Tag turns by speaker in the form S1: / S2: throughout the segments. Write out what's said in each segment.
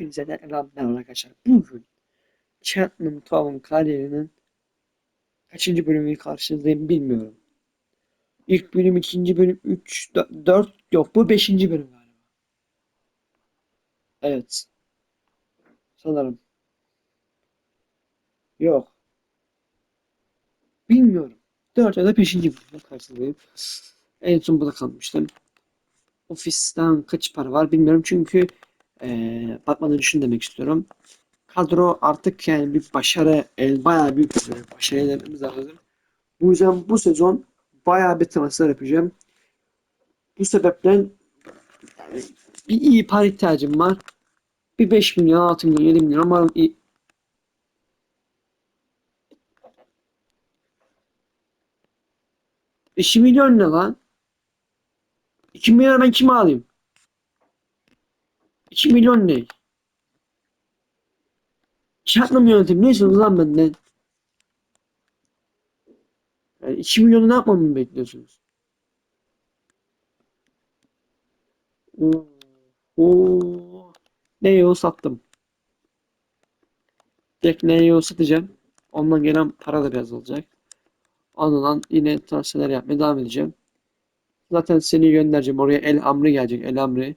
S1: Hepinize de merhaba arkadaşlar. Bugün Cheltenham Town kariyerinin kaçıncı bölümünü karşınızdayım bilmiyorum. İlk bölüm, ikinci bölüm, 3, 4 yok bu beşinci bölüm galiba. Evet. Sanırım. Yok. Bilmiyorum. 4 ya da 5. bölümde karşınızdayım. En son burada kalmıştım. Ofisten kaç para var bilmiyorum çünkü eee bakmadan düşün demek istiyorum. Kadro artık yani bir başarı, el bayağı büyük bir başarı elde etmemiz lazım. Bu yüzden bu sezon bayağı bir transfer yapacağım. Bu sebepten yani bir iyi para ihtiyacım var. Bir 5 milyon, 6 milyon, 7 milyon ama iyi. Beş milyon ne lan? 2 milyon ben kime alayım? 2 milyon ne? Çatlam yönetim ne istiyorsunuz lan benden? Yani 2 milyonu ne yapmamı bekliyorsunuz? Oo, oo. Neyo sattım. Direkt Neyo satacağım. Ondan gelen para da biraz olacak. Ardından yine transferler yapmaya devam edeceğim. Zaten seni göndereceğim. Oraya El Amri gelecek. El Amri.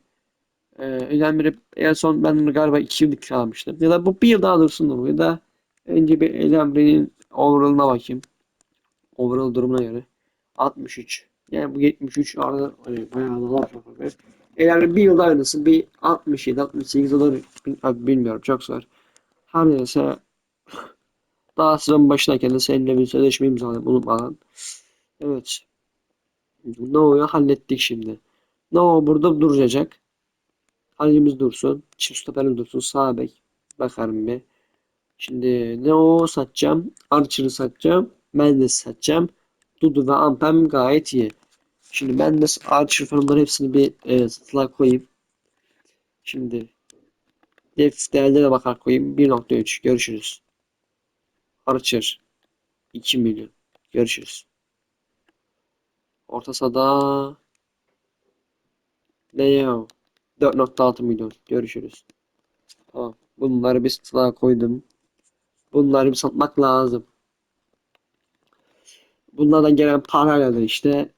S1: Ee, Amri en son ben onu galiba 2 yıllık kiralamıştım. Ya da bu bir yıl daha dursun bu. Ya da önce bir El Amri'nin overall'ına bakayım. Overall durumuna göre. 63. Yani bu 73 arada hani bayağı da laf yapar. be. El Amri bir yılda oynasın. Bir 67, 68 olur. Bilmiyorum. Çok zor. Her neyse daha sıranın başındayken de seninle bir sözleşme imzaladım unutmadan. Evet. Noah'yı hallettik şimdi. Noah burada duracak. Halicimiz dursun. Çift stoperimiz dursun. Sağ bek. Bakarım bir. Şimdi Noah'u satacağım. Archer'ı satacağım. Mendes satacağım. Dudu ve Ampem gayet iyi. Şimdi Mendes, Archer falan hepsini bir e, satılığa koyayım. Şimdi def değerlerine bakar koyayım. 1.3 görüşürüz. Archer 2 milyon. Görüşürüz. Orta sahada Leo 4.6 milyon. Görüşürüz. Tamam. Bunları bir sıra koydum. Bunları bir satmak lazım. Bunlardan gelen parayla da işte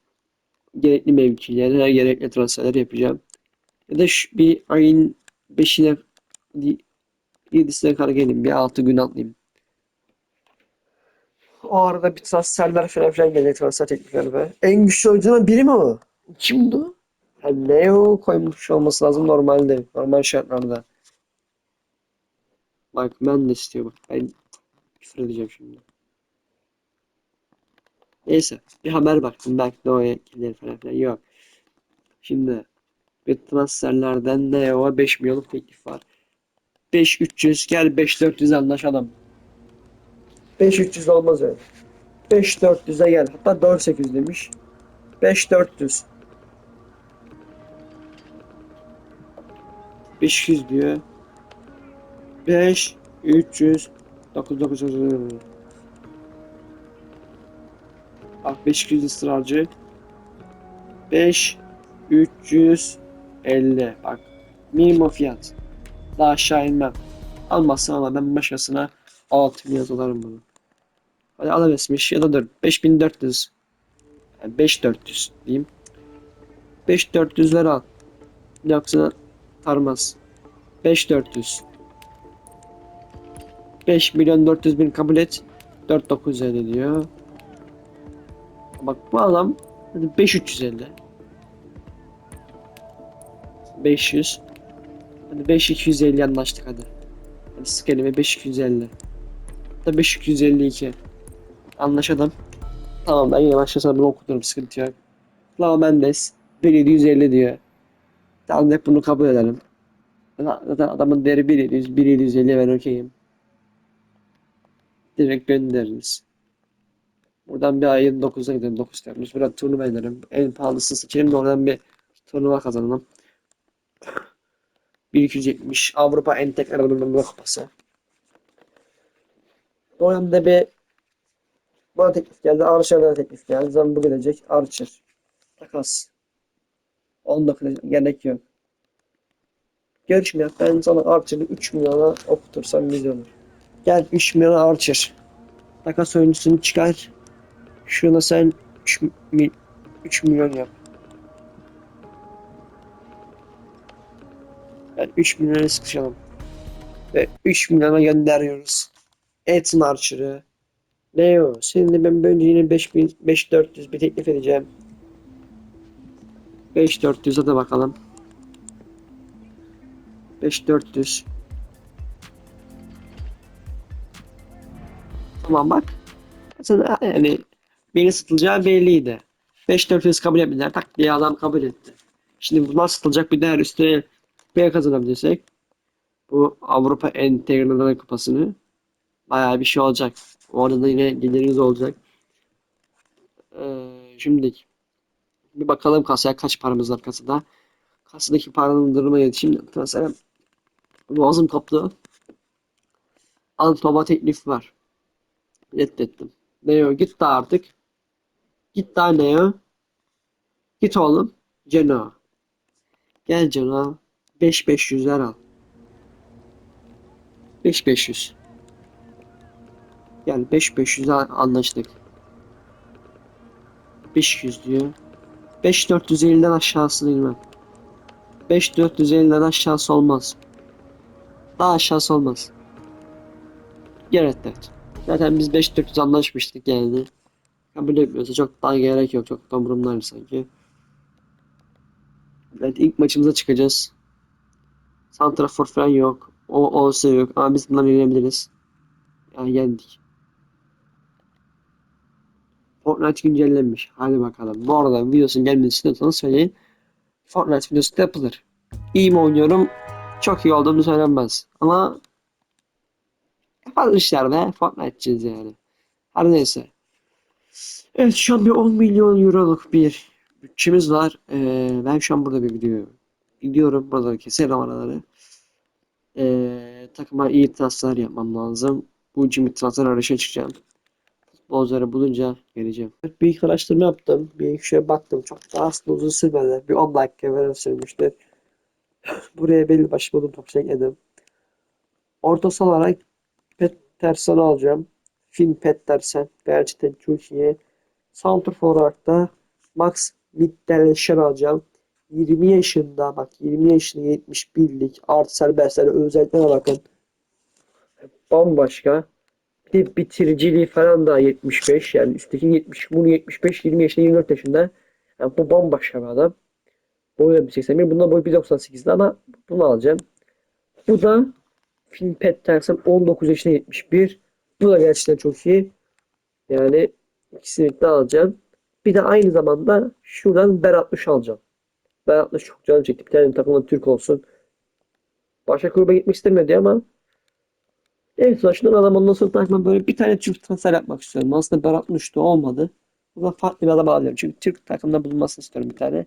S1: gerekli mevkilere gerekli transferler yapacağım. Ya da şu bir ayın 5'ine 7'sine kadar gelin. Bir 6 gün atlayayım. O arada bir transferler falan filan gelecek transfer teklifleri be. En güçlü oyunculardan biri mi o? Kimdi o? Leo koymuş olması lazım normalde. Normal şartlarda. Bak ben de istiyor bak. Ben küfür edeceğim şimdi. Neyse. Bir haber baktım. Belki Leo'ya gelir falan filan. Yok. Şimdi bir transferlerden Leo'ya 5 milyonluk teklif var. 5300 gel 5400 anlaşalım. 5300 olmaz öyle. 5400'e gel. Hatta 4800 demiş. 5400. 500 diyor. 5 300 9 9 9 Bak 500 ısrarcı. 5 350 bak minimum fiyat. Daha aşağı inmem. Almazsın ama ben başkasına 6 milyon dolarım bunu. Hadi alıvermiş ya da dur 5400 yani 5400 diyeyim. 5400 lira al. Yoksa tarmaz. 5400 5 milyon 400 bin kabul et. 4950 diyor. Bak bu adam hadi 5350 500 Hadi 5250 anlaştık hadi. Hadi sık elime 5250 da 5252 Anlaşalım. Tamam ben yine başlasam bunu okuturum sıkıntı yok. Lava Mendes 1750 diyor. Tamam hep bunu kabul edelim. Zaten adamın değeri 1700, 1750 ben okeyim. Direkt göndeririz. Buradan bir ayın 9'a gidelim. 9 Temmuz. Buradan turnuva edelim. En pahalısını seçelim de oradan bir turnuva kazanalım. 1270 Avrupa Entek Arabulumu Kupası. O yönde bir bana teklif geldi. Archer'dan teklif geldi. Zaman bu gelecek. Archer. Takas. 19 gerek yok. Görüşme ben sana Archer'ı 3 milyona okutursam güzel olur. Gel 3 milyona Archer. Takas oyuncusunu çıkar. Şuna sen 3, mi, 3 milyon yap. Ben 3 milyona sıkışalım. Ve 3 milyona gönderiyoruz. Etsin Archer'ı. Ne o? Şimdi ben böyle yine 5000 5400 bir teklif edeceğim. 5400'e de bakalım. 5400. Tamam bak. Sana yani beni satılacağı belliydi. 5400 kabul etmediler. Tak diye adam kabul etti. Şimdi bundan satılacak bir değer üstüne bir kazanabilirsek bu Avrupa Entegreler Kupası'nı bayağı bir şey olacak. Orada da yine gelirimiz olacak. Ee, şimdi bir bakalım kasaya kaç paramız var kasada. Kasadaki paranın durumu neydi? Şimdi transfer boğazım koptu. Antoma teklif var. Reddettim. Neo git de artık. Git daha Neo. Git oğlum. Ceno. Gel Ceno. 5500'ler al. 5500. Yani 5500'e anlaştık. 500 diyor. 5450'den aşağısına inmem. 5450'den aşağısı olmaz. Daha aşağısı olmaz. Gel reddet. Zaten biz 5400 anlaşmıştık yani. Kabul etmiyorsa çok daha gerek yok. Çok da umurumdaydı sanki. Evet ilk maçımıza çıkacağız. Santrafor falan yok. O olsa yok ama biz bundan yenebiliriz. Yani yendik. Fortnite güncellenmiş. Hadi bakalım. Bu arada videosun gelmesini istiyorsanız söyleyin. Fortnite videosu da yapılır. İyi mi oynuyorum? Çok iyi olduğumu söylenmez. Ama bazı işlerde Fortnite'ciyiz yani. Her neyse. Evet şu an bir 10 milyon euroluk bir bütçemiz var. Ee, ben şu an burada bir video gidiyorum. Burada keserim araları. Ee, takıma iyi transfer yapmam lazım. Bu bir transfer arayışa çıkacağım. Futbolcuları bulunca geleceğim. Bir ilk araştırma yaptım. Bir iki şeye baktım. Çok da aslında uzun sürmedi. Bir 10 dakika falan sürmüştür. Buraya belli başlı buldum top ekledim. Orta saha olarak Peterson alacağım. Finn Petersen. Gerçekten çok iyi. Santrfor olarak da Max Mittelschner alacağım. 20 yaşında bak 20 yaşında 71'lik artı serbestleri özelliklerine bakın. Bambaşka. Bir de bitiriciliği falan da 75 yani üstteki 70 bunu 75 20 yaşında 24 yaşında. Yani bu bambaşka bir adam. Boyu da 1.81 bunda boyu 1.98'di ama bunu alacağım. Bu da Finn Pettersen 19 yaşında 71. Bu da gerçekten çok iyi. Yani ikisini de alacağım. Bir de aynı zamanda şuradan Ber 60 alacağım. Ber 60 çok canım çekti. Bir tane takımda Türk olsun. Başka kulübe gitmek istemedi ama Evet lan şundan adam ondan sonra takımda böyle bir tane Türk transfer yapmak istiyorum. Aslında Ber 60 da olmadı. O zaman farklı bir adam alıyorum. Çünkü Türk takımda bulunmasını istiyorum bir tane.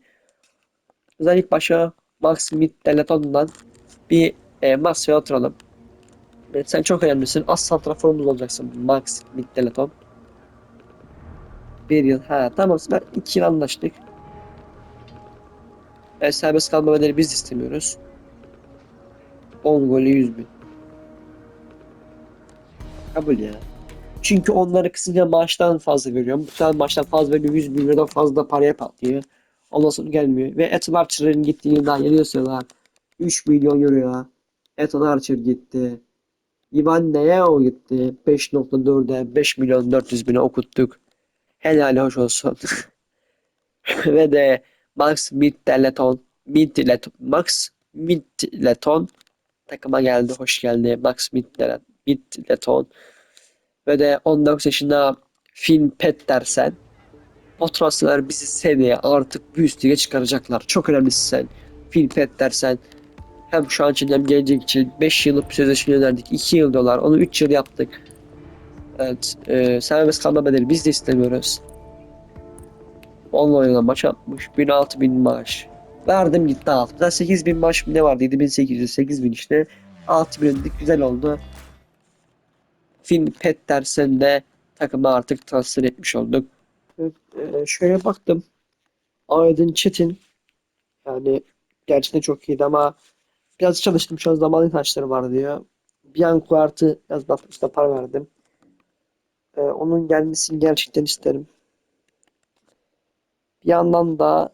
S1: Özellikle başa Max Midtjylland'dan bir e, masaya oturalım. Evet, sen çok önemlisin. Az santraforumuz olacaksın. Max Midtjylland. Bir yıl. Ha tamam. Ben iki yıl anlaştık. E, serbest kalma bedeli biz istemiyoruz. 10 golü 100 bin. Kabul ya. Çünkü onları kısınca maaştan fazla veriyorum. Bu sefer maaştan fazla veriyor. 100 bin liradan fazla paraya patlıyor. Ondan sonra gelmiyor. Ve Ethan Archer'ın gittiğini daha yeni söylüyorlar. 3 milyon euroya. Ethan Archer gitti. Ivan Neo gitti. 5.4'e 5 milyon 400 bine okuttuk. Helal hoş olsun. Ve de Max Midtjylland Midtjylland Max Midtjylland takıma geldi. Hoş geldi. Max Midtjylland Midtjylland ve de 19 yaşında Finn Pettersen o transfer bizi seneye artık bir üst çıkaracaklar. Çok önemlisi sen. Finn Pettersen hem şu an için hem gelecek için 5 yıllık bir sözleşme önerdik. 2 yıl diyorlar. Onu 3 yıl yaptık. Evet. E, serbest kalma bedeli biz de istemiyoruz. Onunla oynanan maç atmış. 1000 bin maaş. Verdim gitti aldım. Zaten 8000 maaş ne vardı? 7800 8000 işte. 6000 ödedik. Güzel oldu. Finn Pettersen de takıma artık transfer etmiş olduk. Evet, e, şöyle baktım. Aydın Çetin yani gerçekten çok iyiydi ama Biraz çalıştım şu an zamanın ihtiyaçları var diyor. Bianco artı biraz işte para verdim. Ee, onun gelmesini gerçekten isterim. Bir yandan da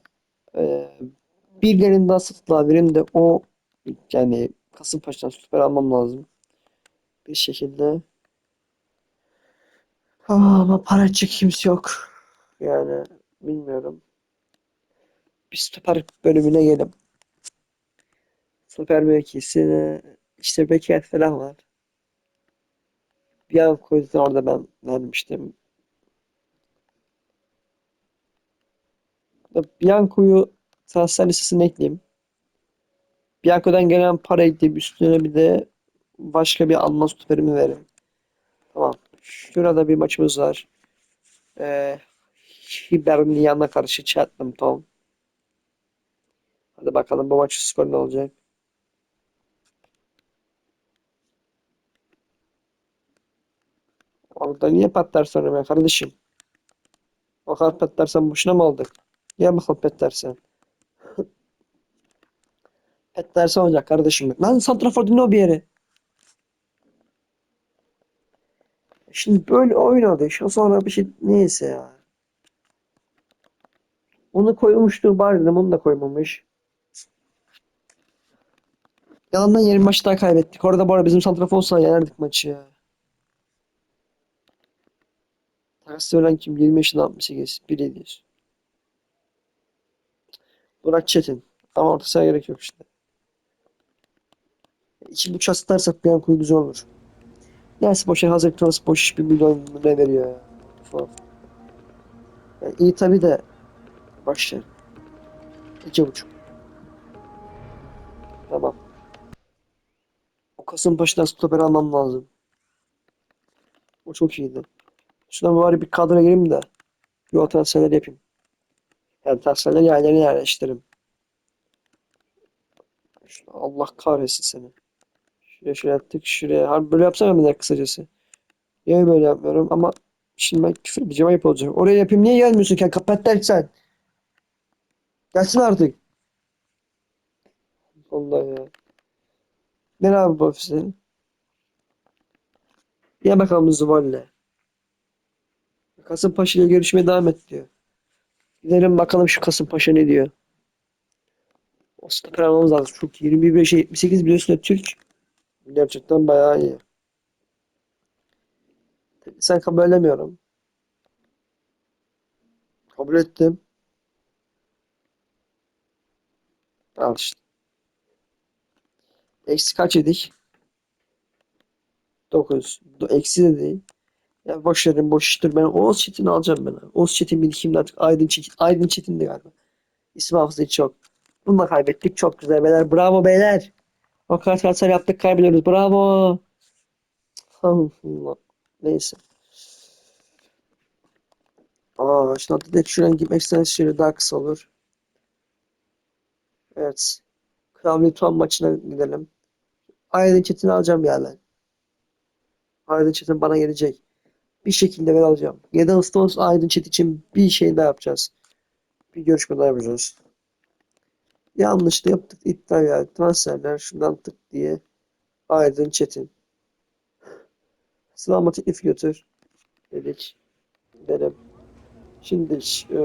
S1: e, birilerinin daha satılığa verin de o yani Kasımpaşa'dan süper almam lazım. Bir şekilde. Ama para edecek kimse yok. Yani bilmiyorum. Bir stoper bölümüne gelip stoper mevkisine işte Becker falan var. Bianco yüzden orada ben vermiştim. Bianco'yu transfer listesine ekleyeyim. Bianco'dan gelen para ekleyip üstüne bir de başka bir Alman stoperimi verin. Tamam. Şurada bir maçımız var. Ee, Hibernian'a karşı Chatham Town. Hadi bakalım bu maçın skoru ne olacak? Orada niye patlarsan be kardeşim? O kadar patlarsan boşuna mı aldık? Niye bakalım patlarsan? Patlarsan olacak kardeşim. Lan santrafor dinle o bir yere. Şimdi böyle oynadı. Şu sonra bir şey neyse ya. Onu koymuştur bari dedim onu da koymamış. Yalandan yeni maç daha kaybettik. Orada bu arada bizim santrafor olsa yenerdik maçı ya. Takas ölen kim? 20 yaşında 68. 1 ediyor. Burak Çetin. Ama orta sahaya gerek yok işte. İki buçuk atarsak bir an koyu güzel olur. Neyse boşa hazır Kronos boş bir milyon ne veriyor ya. Falan. Yani iyi tabi de başla. İki buçuk. Tamam. O Kasımpaşa'dan stoper almam lazım. O çok iyiydi. Şuradan bari bir kadroya gireyim de yol transferleri yapayım. Yani transferleri yerlerine yerleştiririm. Şuna- Allah kahretsin seni. Şuraya şöyle yaptık. Şuraya. Harbi böyle yapsam ben kısacası. Niye böyle yapmıyorum ama şimdi ben küfür edeceğim ayıp olacak. Oraya yapayım. Niye gelmiyorsun ki? Kapat dersen. Gelsin artık. Allah ya. Ne abi bu ofiste? Niye bakalım Zuval'le? Kasımpaşa ile görüşmeye devam et diyor. Gidelim bakalım şu Kasımpaşa ne diyor. O stoper almamız lazım. Çok iyi. 25'e 78 biliyorsun ya Türk. Gerçekten bayağı iyi. Sen kabullenemiyorum. Kabul ettim. Al işte. Eksi kaç yedik? 9. Eksi de değil. Ya boş verin boş iştir. Ben Oğuz Çetin'i alacağım ben. Oğuz Çetin bir kimdi artık? Aydın Çetin. Aydın Çetin'di galiba. İsmi hafızası hiç yok. Bunu da kaybettik. Çok güzel beyler. Bravo beyler. O kadar transfer yaptık kaybediyoruz. Bravo. Allah. Neyse. Aa, şimdi direkt şuradan gitmek isterseniz şöyle daha kısa olur. Evet. Kral Lituan maçına gidelim. Aydın Çetin'i alacağım ya ben. Aydın Çetin bana gelecek. Bir şekilde ben alacağım. 7 Ağustos Aydın Çetin için bir şey daha yapacağız. Bir görüşme daha yapacağız. Yanlış da yaptık. İptal geldi. Transferler şundan tık diye. Aydın Çetin. Sınavma teklif götür. Dedik. Dedim. Şimdi e,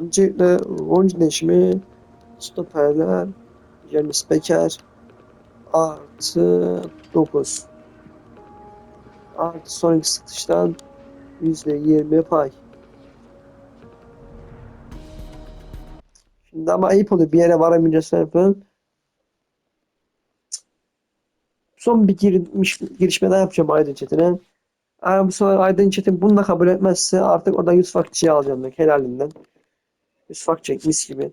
S1: öncelikle oyuncu değişimi stoperler James Becker artı 9 artı sonraki satıştan %20 pay. Şimdi ama ayıp oluyor bir yere varamayacağız falan. Son bir girmiş, girişme daha yapacağım Aydın Çetin'e. Eğer bu sefer Aydın Çetin bunu da kabul etmezse artık oradan Yusuf Akçı'yı alacağım ben helalinden. Yusuf Akçı mis gibi.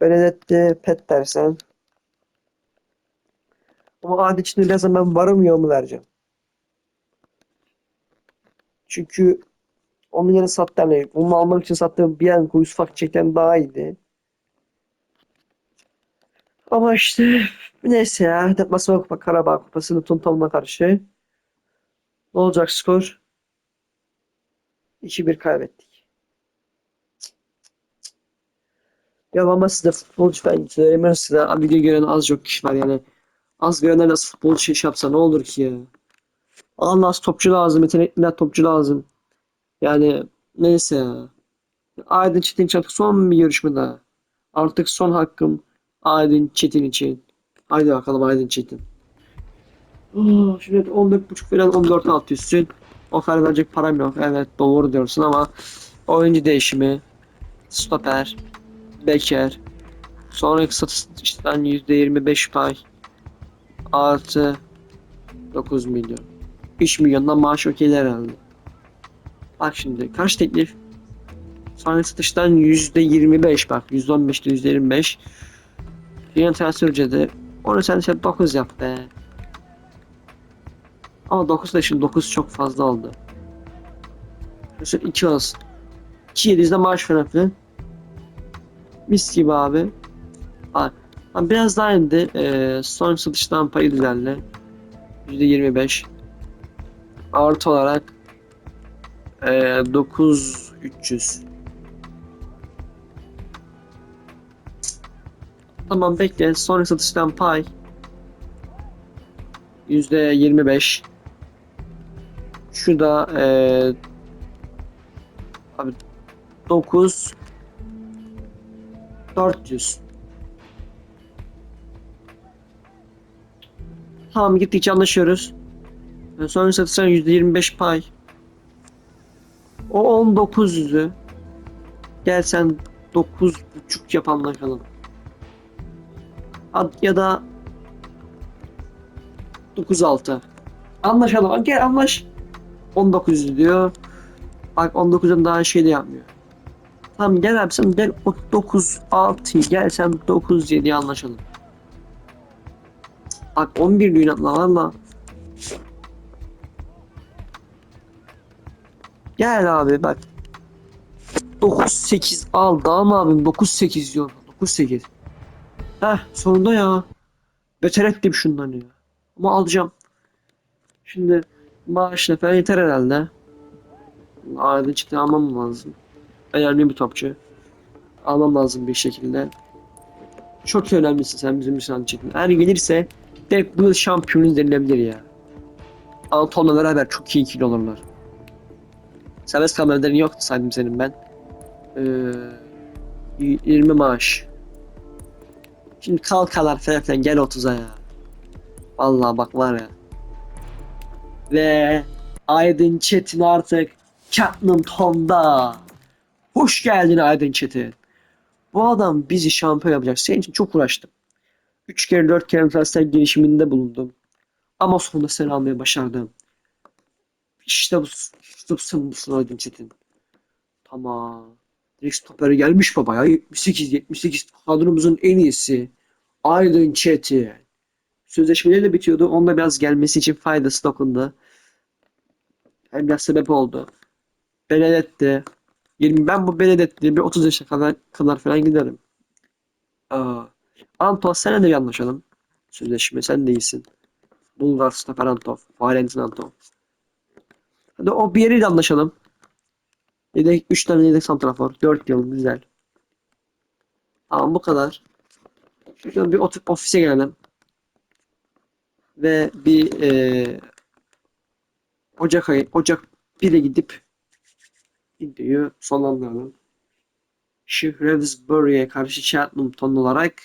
S1: Benedetti pet dersen. Ama adi içinde birazdan ben varım yoğumu vereceğim. Çünkü onun yerine sattı hani onu almak için sattığım bir an Yusuf Akçı'dan daha iyiydi. Ama işte neyse ya. Deplasman Kupa Karabağ Kupası'nın Tuntam'ına karşı. Ne olacak skor? 2-1 kaybettik. Ya ama size futbolcu ben söylemiyorum size. Abi video gören az çok kişi var yani. Az görenler nasıl futbolcu şey yapsa ne olur ki ya. Allah topçu lazım. Yetenekliler topçu lazım. Yani neyse ya. Aydın Çetin Çatık son bir yarışmada. Artık son hakkım Aydın Çetin için. Haydi bakalım Aydın Çetin. Oh, şimdi 14.5 falan 14 alt üstün. O kadar verecek param yok. Evet doğru diyorsun ama oyuncu değişimi, stoper, beker, sonraki satıştan %25 pay artı 9 milyon. 3 milyondan maaş okeyler herhalde. Bak şimdi kaç teklif? Sonraki satıştan %25 bak %15'te %25. Dünya transfer ücreti onu sen sen 9 yap be. Ama 9 da şimdi 9 çok fazla oldu. Mesela 2 olsun. 2 700'de maaş falan filan. Mis gibi abi. Ha, biraz daha indi. Ee, son satıştan payı düzenli. %25. Artı olarak ee, 9300. Tamam bekle. Sonra satıştan pay. %25. Şu da ee, abi 9 400. Tamam gittikçe anlaşıyoruz. Sonra satıştan %25 pay. O 19'ü. Gel sen 9.5 yap anlaşalım. Ya da 9.6. Anlaşalım. Gel anlaş. 19 diyor. Bak 19'dan daha şey de yapmıyor. Tamam gel abi sen gel o 9 6 gel sen 9 7 anlaşalım. Bak 11 düğün atla valla. Gel abi bak. 9 8 al daha mı abim 9 8 diyor. 9 8. Heh sonunda ya. Beter ettim şundan ya. Ama alacağım. Şimdi maaşla falan yeter herhalde. Aile çıktı almam lazım. Önemli bir topçu. Almam lazım bir şekilde. Çok önemlisin sen bizim için çıktın. Eğer gelirse direkt bu yıl şampiyonuz denilebilir ya. Anton'la beraber çok iyi ikili olurlar. Serbest kameraların yoktu saydım senin ben. Ee, 20 maaş. Şimdi kalkalar falan gel 30'a ya. Vallahi bak var ya. Ve Aydın Çetin artık Çatnım Tom'da. Hoş geldin Aydın Çetin. Bu adam bizi şampiyon yapacak. Senin için çok uğraştım. 3 kere 4 kere transfer girişiminde bulundum. Ama sonunda seni almayı başardım. İşte bu, işte bu Aydın Çetin. Tamam. Direkt stoperi gelmiş baba ya. 78 78 kadromuzun en iyisi. Aydın Çetin. Sözleşmeleri de bitiyordu. Onda biraz gelmesi için faydası dokundu. Hem biraz sebep oldu. Benedetti. 20 ben bu Benedetti'ye bir 30 yaşa kadar, kadar falan giderim. Aa, Anton sen de bir anlaşalım. Sözleşme sen de iyisin. Bulgar stoper Antov. Valentin Antov. Hadi o bir yeriyle anlaşalım. Yedek 3 tane yedek santrafor. 4 yıl güzel. Ama bu kadar. Şuradan bir oturup ofise gelelim. Ve bir eee Ocak ayı, Ocak 1'e gidip videoyu sonlandıralım. Shrewsbury'e karşı Cheltenham olarak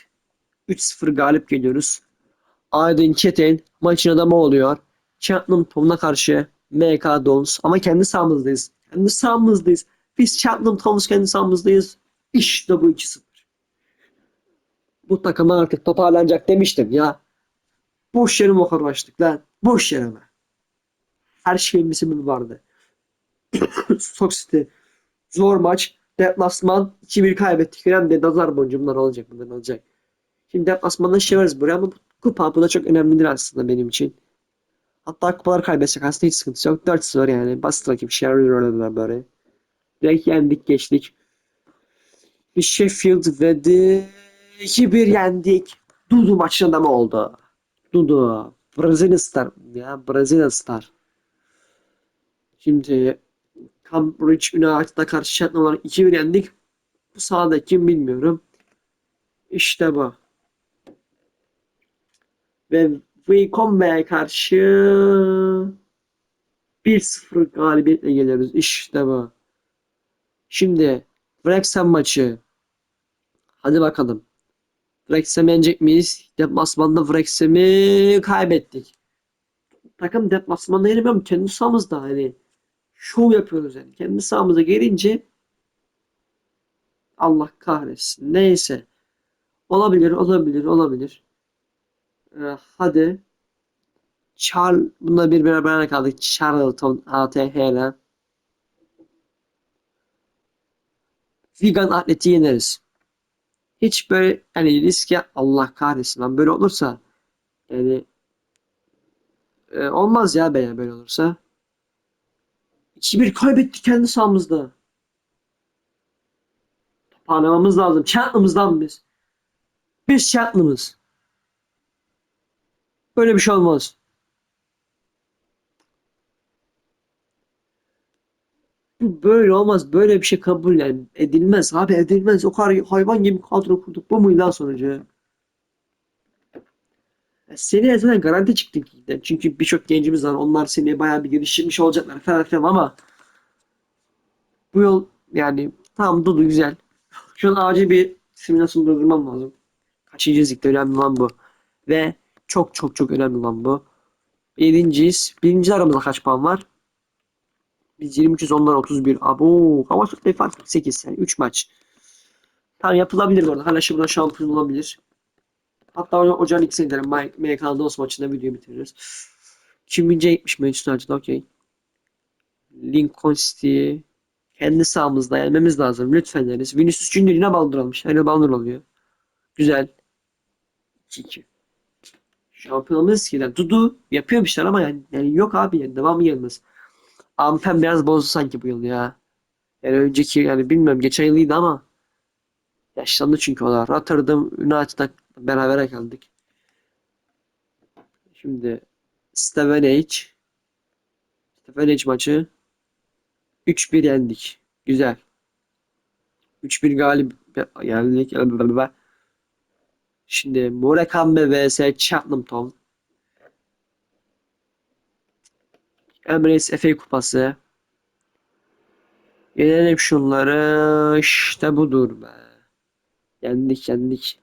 S1: 3-0 galip geliyoruz. Aydın Çetin maçın adamı oluyor. Cheltenham karşı MK Dons ama kendi sahamızdayız. Kendi sahamızdayız. Biz Cheltenham Tom's kendi sahamızdayız. İşte bu 2-0. Bu takım artık toparlanacak demiştim ya. Boş yere mi uğraştık lan? Boş yere? Her şeyin bir sebebi vardı. Stoke City. Zor maç. Deplasman 2-1 kaybettik. Hem de nazar boncuğu bunlar olacak. Bunlar olacak. Şimdi deplasmanda şey varız buraya ama bu kupa bu da çok önemlidir aslında benim için. Hatta kupalar kaybetsek aslında hiç sıkıntı yok. 4-0 yani. Basit rakip. Sherry böyle. Direkt yendik geçtik. Bir Sheffield ve de 2-1 yendik. Dudu maçın adamı oldu. Dudu. Brezilya Star. Ya Brezilya Star. Şimdi Cambridge United'a karşı Cheltenham'ı 2-1 yendik. Bu sahada kim bilmiyorum. İşte bu. Ve Wycombe'ye karşı 1-0 galibiyetle geliyoruz. İşte bu. Şimdi Wrexham maçı. Hadi bakalım. Wrexham'ı yenecek miyiz? Deplasmanda Wrexham'ı kaybettik. Takım deplasmanda yenemiyorum. Kendi sahamızda hani şov yapıyoruz yani. Kendi sahamıza gelince Allah kahretsin. Neyse. Olabilir, olabilir, olabilir. Ee, hadi. Char bununla bir beraber kaldık. Charlton ATH ile. Wigan Atleti'yi yeneriz. Hiç böyle hani riske Allah kahretsin lan böyle olursa yani e, olmaz ya be böyle olursa. 2-1 kaybettik kendi sahamızda. Toparlamamız lazım. Cheltenham'ızdan biz. Biz Cheltenham'ız. Böyle bir şey olmaz. Böyle olmaz. Böyle bir şey kabul yani edilmez. Abi edilmez. O kadar hayvan gibi kadro kurduk. Bu muydu sonucu? Seneye zaten garanti çıktık. Çünkü birçok gencimiz var. Onlar seneye bayağı bir geliştirmiş olacaklar falan filan ama bu yol yani tamam Dudu güzel. Şu an acil bir simülasyon durdurmam lazım. Kaçıncı ligde önemli olan bu. Ve çok çok çok önemli olan bu. Birinciyiz. Birinci aramızda kaç puan var? Biz 23'üz onlar 31. Abo ama bir fark 8 yani 3 maç. Tamam yapılabilir bu. Hala şimdi şampiyon olabilir. Hatta ocağın ikisini derim. MK Dons maçında video bitiririz. Kim bince gitmiş Manchester United okey. Lincoln City kendi sahamızda yenmemiz lazım. Lütfen deriz. Vinicius Junior yine bandırılmış. Hani bandır oluyor. Güzel. 2-2. Şampiyonumuz ki yani Dudu yapıyor bir şeyler ama yani, yani yok abi yani devamı gelmez. Ampen biraz bozdu sanki bu yıl ya. Yani önceki yani bilmiyorum geçen yılıydı ama yaşlandı çünkü o da. Rotterdam United'la beraber kaldık. Şimdi Stevenage Stevenage maçı 3-1 yendik. Güzel. 3-1 galip yendik. Şimdi Murakami vs Cheltenham Emirates FA Kupası. Yenelim şunları. İşte budur be. Yendik yendik.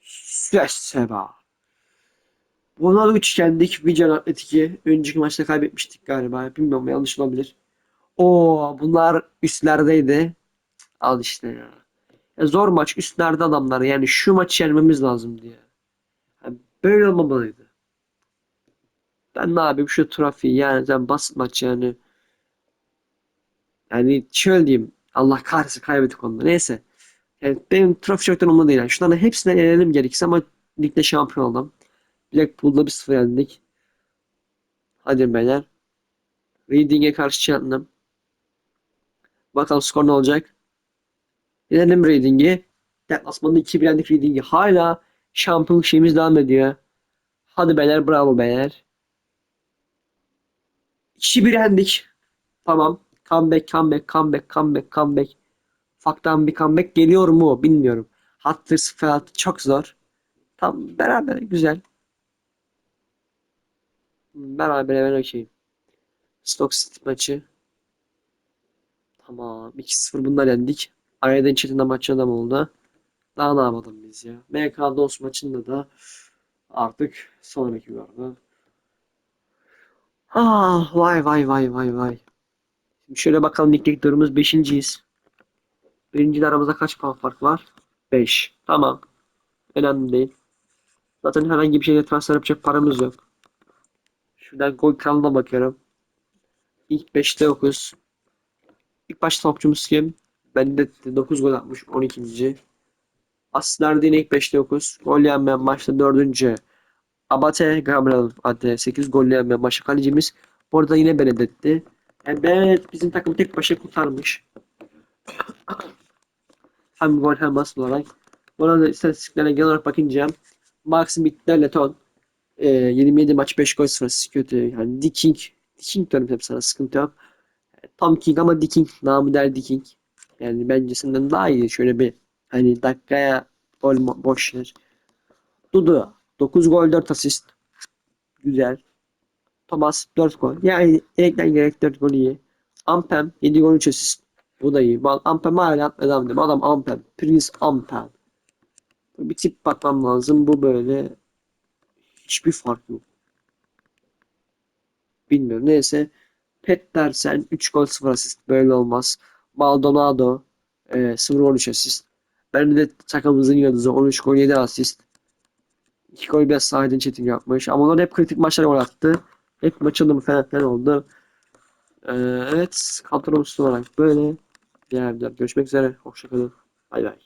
S1: Seseba. Buna 3 yendik. Vican Atletik'i. Önceki maçta kaybetmiştik galiba. Bilmiyorum yanlış olabilir. Oo bunlar üstlerdeydi. Al işte ya. Ya zor maç üstlerde adamlar. Yani şu maçı yenmemiz lazım diye. Yani böyle olmamalıydı. Ben ne yapayım şu trafiği yani sen basit maç yani. Yani şöyle diyeyim. Allah kahretsin kaybettik onu. Neyse. Yani benim trafik çoktan umurumda değil. Yani şunların hepsinden elenelim gerekirse ama ligde şampiyon oldum. Blackpool'da bir sıfır yendik. Hadi beyler. Reading'e karşı çeldim. Bakalım skor ne olacak. Yenelim Reading'i. Deplasmanda 2-1 yendik Reading'i. Hala şampiyonluk şeyimiz devam ediyor. Hadi beyler bravo beyler. 2-1 yendik. Tamam. Comeback, comeback, comeback, comeback, comeback. Ufaktan bir comeback geliyor mu bilmiyorum. Huddersfield çok zor. Tam beraber güzel. Beraber ben okeyim. Stoke City maçı. Tamam. 2-0 bunlar yendik. Aradan çetinde maç adam oldu. Daha ne yapalım biz ya. MK Dons maçında da artık sonraki vardı. Ah vay vay vay vay vay. Şimdi şöyle bakalım ligdeki durumumuz 5.yiz. Birinciyle aramızda kaç puan fark var? 5. Tamam. Önemli değil. Zaten herhangi bir şeyle transfer yapacak paramız yok. Şuradan gol kralına bakıyorum. İlk 5'te 9. İlk baş topçumuz kim? Bende 9 gol atmış 12. Asistlerde yine ilk 5'te 9. Gol yenmeyen maçta 4. Abate Gabriel Ade 8 gol yenmeyen maçta kalecimiz. Bu arada yine Benedetti. Yani Benedet bizim takımı tek başına kurtarmış. hem gol hem asist olarak. Bu arada istatistiklere genel olarak bakınca Max Bitter Leton e, 27 maç 5 gol sırası kötü. Yani Diking Diking diyorum hep sana sıkıntı yok. Tom King ama Diking namı der Diking. Yani bence senden daha iyi. Şöyle bir Hani dakikaya gol boş ver. Dudu 9 gol 4 asist. Güzel. Thomas 4 gol. Yani gerekten gerek 4 gol iyi. Ampem 7 gol 3 asist. Bu da iyi. Ampem hala devam ediyor. Adam Ampem. Prince Ampem. Bir tip bakmam lazım. Bu böyle hiçbir fark yok. Bilmiyorum. Neyse. Pet dersen 3 gol 0 asist. Böyle olmaz. Maldonado e, 0 gol 3 asist. Ben de takımımızın yıldızı 13 gol 7 asist. 2 gol biraz Saadin Çetin yapmış. Ama onlar hep kritik maçlar gol attı. Hep maç alımı falan oldu. Ee, evet. Kadromuz olarak böyle. Diğer görüşmek üzere. Hoşçakalın. Bay bay.